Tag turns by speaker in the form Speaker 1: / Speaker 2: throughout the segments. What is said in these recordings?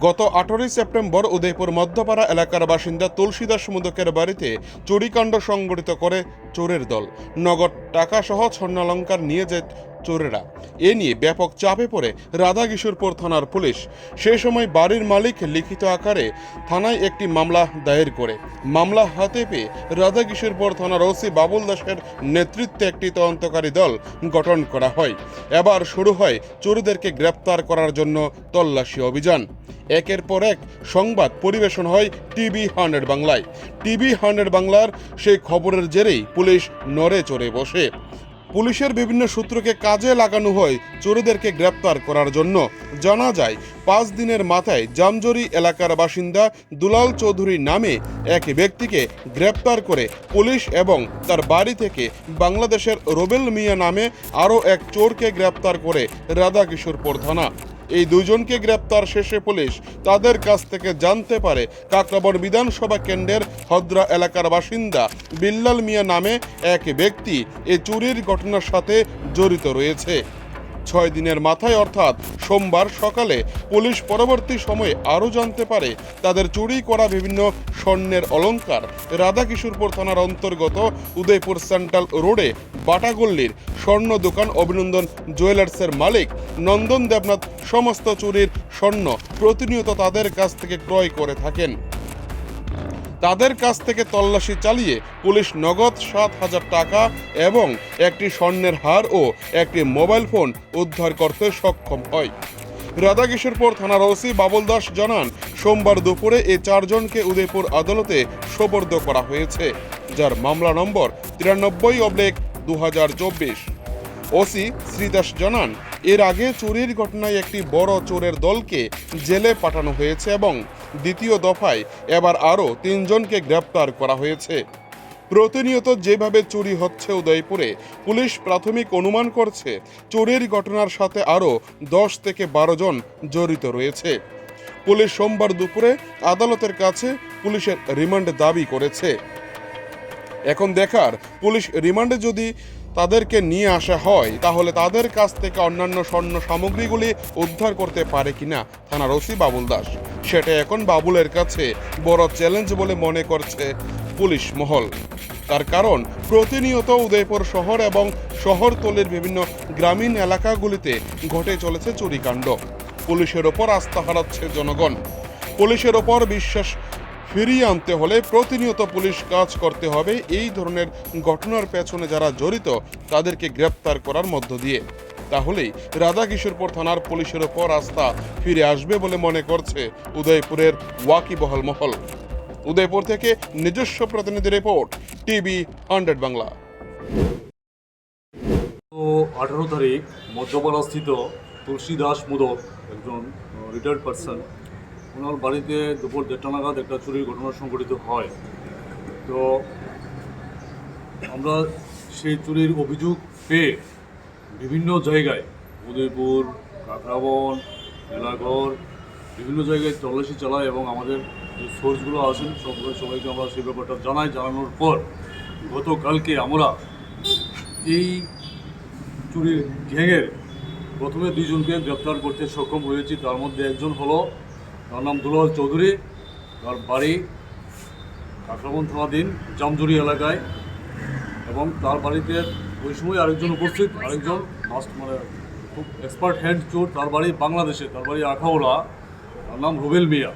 Speaker 1: গত আঠারোই সেপ্টেম্বর উদয়পুর মধ্যপাড়া এলাকার বাসিন্দা তুলসীদাস মুদকের বাড়িতে চুরিকাণ্ড সংগঠিত করে চোরের দল। নগদ টাকা সহ স্বর্ণালঙ্কার নিয়ে যায় চোরেরা। এ নিয়ে ব্যাপক চাপে পড়ে রাধাকিশোরপুর থানার পুলিশ। সে সময় বাড়ির মালিক লিখিত আকারে থানায় একটি মামলা দায়ের করে। মামলা হাতে পেয়ে রাধাকিশোরপুর থানার ওসি বাবুল দাসের নেতৃত্বে একটি তদন্তকারী দল গঠন করা হয়। এবার শুরু হয় চোরদেরকে গ্রেপ্তার করার জন্য তল্লাশি অভিযান। একের পর এক সংবাদ পরিবেশন হয় টিভি হান্ড্রেড বাংলায়। টিভি হান্ড্রেড বাংলার সেই খবরের জেরেই পুলিশ নড়ে চড়ে বসে। পুলিশের বিভিন্ন সূত্রকে কাজে লাগানো হয়, চোরেদেরকে গ্রেপ্তার করার জন্য। জানা যায়, পাঁচ দিনের মাথায় জামজরি এলাকার বাসিন্দা দুলাল চৌধুরী নামে এক ব্যক্তিকে গ্রেপ্তার করে পুলিশ এবং তার বাড়ি থেকে বাংলাদেশের রোবেল মিয়া নামে আরও এক চোরকে গ্রেপ্তার করে রাধাকিশোরপুর থানা। এই দুজনকে গ্রেপ্তার শেষে পুলিশ তাদের কাছ থেকে জানতে পারে কাকরাবর বিধানসভা কেন্দ্রের হদ্রা এলাকার বাসিন্দা বিল্লাল মিয়া নামে এক ব্যক্তি এ চুরির ঘটনার সাথে জড়িত রয়েছে। ছয় দিনের মাথায় অর্থাৎ সোমবার সকালে পুলিশ পরবর্তী সময়ে আরও জানতে পারে তাদের চুরি করা বিভিন্ন স্বর্ণের অলংকার। রাধাকিশোরপুর থানার অন্তর্গত উদয়পুর সেন্ট্রাল রোডে বাটাগল্লির স্বর্ণ দোকান অভিনন্দন জুয়েলার্সের মালিক নন্দন দেবনাথ সমস্ত চুরির স্বর্ণ প্রতিনিয়ত তাদের কাছ থেকে ক্রয় করে থাকেন। তাদের কাছ থেকে তল্লাশি চালিয়ে পুলিশ নগদ সাত হাজার টাকা এবং একটি স্বর্ণের হার ও একটি মোবাইল ফোন উদ্ধার করতে সক্ষম হয়। রাধাকিশোরপুর থানার ওসি বাবুল দাস জানান, সোমবার দুপুরে এই চারজনকে উদয়পুর আদালতে সোপর্দ করা হয়েছে, যার মামলা নম্বর তিরানব্বই অবলেক দু হাজার চব্বিশ। ওসি শ্রীদাস জানান, এর আগে চুরির ঘটনায় একটি বড় চোরের দলকে জেলে পাঠানো হয়েছে এবং দ্বিতীয় দফায় এবার আরও তিনজনকে গ্রেপ্তার করা হয়েছে। প্রতিনিয়ত যেভাবে চুরি হচ্ছে উদয়পুরে, পুলিশ প্রাথমিক অনুমান করছে চুরির ঘটনার সাথে আরও দশ থেকে বারো জন জড়িত রয়েছে। পুলিশ সোমবার দুপুরে আদালতের কাছে পুলিশের রিমান্ড দাবি করেছে। এখন দেখার, পুলিশ রিমান্ডে যদি তাদেরকে নিয়ে আসা হয়, তাহলে তাদের কাছ থেকে অন্যান্য স্বর্ণ সামগ্রীগুলি উদ্ধার করতে পারে কিনা, থানার ওসি বাবুল দাস। সেটা এখন বাবুলের কাছে বড় চ্যালেঞ্জ বলে মনে করছে পুলিশ মহল। তার কারণ, প্রতিনিয়ত উদয়পুর শহর এবং শহরতলির বিভিন্ন গ্রামীণ এলাকাগুলিতে ঘটে চলেছে চুরিকাণ্ড। পুলিশের ওপর আস্থা হারাচ্ছে জনগণ। পুলিশের ওপর বিশ্বাস ফিরিয়ে আনতে হলে প্রতিনিয়ত পুলিশ কাজ করতে হবে। এই ধরনের ঘটনার পেছনে যারা জড়িত, তাদেরকে গ্রেপ্তার করার মধ্য দিয়ে। তাহলেই রাধাকিশোরপুর থানার পুলিশের ওপর আস্থা ফিরে আসবে বলে মনে করছে উদয়পুরের ওয়াকিবহল মহল। উদয়পুর থেকে নিজস্ব প্রতিনিধি রিপোর্ট, টিভি হান্ড্রেড বাংলা।
Speaker 2: আঠারো তারিখ মধ্যপাড়াস্থিত তুলসী দাস মোদক, একজন রিটায়ার্ড পার্সন ওনার বাড়িতে দুপুর দেড়টা নাগাদ একটা চুরির ঘটনা সংঘটিত হয়। তো আমরা সেই চুরির অভিযোগ পেয়ে বিভিন্ন জায়গায়, উদয়পুর কাকরাবন এলাগড় বিভিন্ন জায়গায় তল্লাশি চালায় এবং আমাদের যে সোর্সগুলো আছেন সব সবাইকে আমরা সেই ব্যাপারটা জানাই, জানানোর পর গতকালকে আমরা এই চুরির গ্যাংয়ের প্রথমে দুইজনকে গ্রেপ্তার করতে সক্ষম হয়েছি। তার মধ্যে একজন হলো, তার নাম দুলাল চৌধুরী, তার বাড়ি কাকরাবন থানাধীন জামজুরি এলাকায় এবং তার বাড়িতে ওই সময় আরেকজন উপস্থিত, আরেকজন মাস্ট মানে খুব এক্সপার্ট হ্যান্ড চোর, তার বাড়ি বাংলাদেশে, তার বাড়ি আখাউড়া। তার নাম রুবেল মিয়া।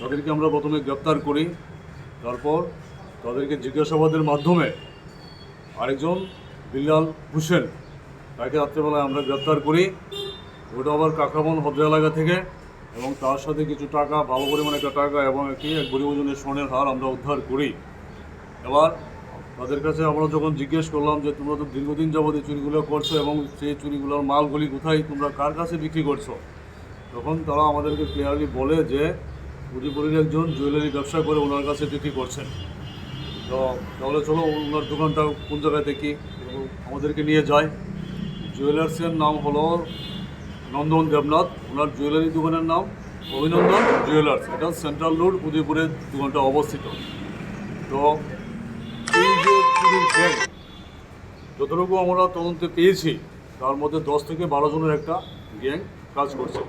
Speaker 2: তাদেরকে আমরা প্রথমে গ্রেপ্তার করি। তারপর তাদেরকে জিজ্ঞাসাবাদের মাধ্যমে আরেকজন বিল্লাল হোসেন, তাকে রাত্রেবেলায় আমরা গ্রেপ্তার করি। ওটা আবার কাকরাবন হদ্রা এলাকা থেকে এবং তার সাথে কিছু টাকা, ভালো পরিমাণে একটা টাকা এবং একটি এক বড়ি ওজনের স্বর্ণের হার আমরা উদ্ধার করি। এবার তাদের কাছে আমরা যখন জিজ্ঞেস করলাম যে, তোমরা তো দীর্ঘদিন যাবত এই চুরিগুলো করছ এবং সেই চুরিগুলোর মালগুলি কোথায়? তোমরা কার কাছে বিক্রি করছ? তখন তারা আমাদেরকে ক্লিয়ারলি বলে যে, উদয়পুরের একজন জুয়েলারি ব্যবসা করে ওনার কাছে বিক্রি করছেন। তো তাহলে চলো, ওনার দোকানটা কোন জায়গায় দেখি? আমাদেরকে নিয়ে যায়। জুয়েলার্সের নাম হলো নন্দন দেবনাথ। ওনার জুয়েলারি দোকানের নাম অভিনন্দন জুয়েলার্স এটা সেন্ট্রাল রোড উদয়পুরের দোকানটা অবস্থিত। তো যতটুকু আমরা তদন্তে পেয়েছি তার মধ্যে দশ থেকে বারো জনের একটা গ্যাং কাজ করছে।